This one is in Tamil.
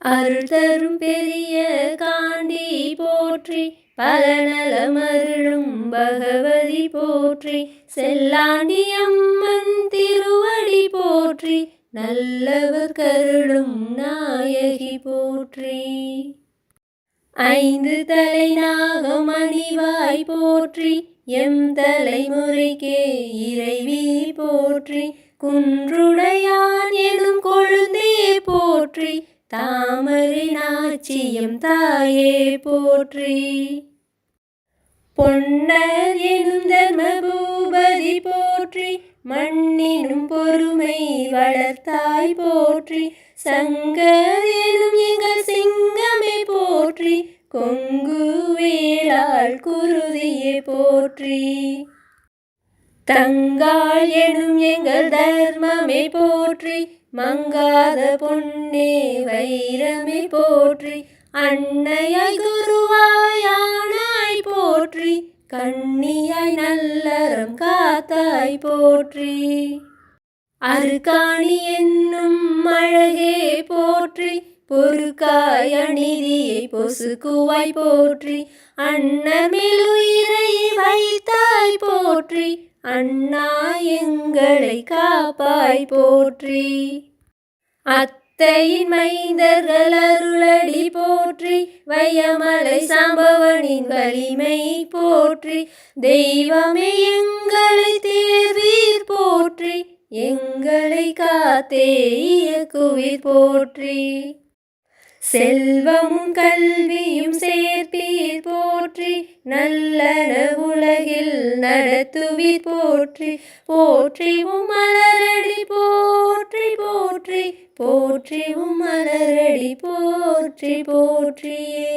அருள் தரும் பெரிய காண்டி போற்றி பல நலமருளும் பகவதி போற்றி செல்லாண்டி அம்மன் திருவடி போற்றி நல்லவர் கருளும் நாயகி போற்றி. ஐந்து தலை நாகம் அணிவாய் போற்றி எம் தலைமுறைக்கே இறைவி போற்றி குன்றுடையான் எனும் கொழுந்தே போற்றி தாமரை நாச்சியம் தாயே போற்றி. பொன்னர் எனும் தர்மபூபதி போற்றி மண்ணினும் பொறுமை வளர்த்தாய் போற்றி சங்கர் எனும் எங்கள் சிங்கமே போற்றி கொங்கு வேளாள் குருதியே போற்றி. தங்காள் எனும் எங்கள் தர்மமே போற்றி மங்காத பொன்னே வைரமே போற்றி அன்னையாய் குருவாயானாய் போற்றி கண்ணியாய் நல்லறம் காத்தாய் போற்றி. அருக்காணி என்னும் அழகே போற்றி பொறுக்காய் அநீதியை பொசுக்குவாய் போற்றி அன்னமேல் உயிரை வைத்தாய் போற்றி அண்ணா எங்களை காப்பாய் போற்றி. அத்தையின் மைந்தர்கள் அருளடி போற்றி. வையமலை சம்பவனின் வலிமை போற்றி. தெய்வமே எங்களை தேர்வீர் போற்றி. எங்களை காத்தே இயக்குவீர் போற்றி. செல்வமும் கல்வியும் சேர்ப்பீர் போற்றி. நல்ல நடத்துவீர் போற்றி போற்றி மலரடி போற்றி போற்றி போற்றி மலரடி போற்றி போற்றியே.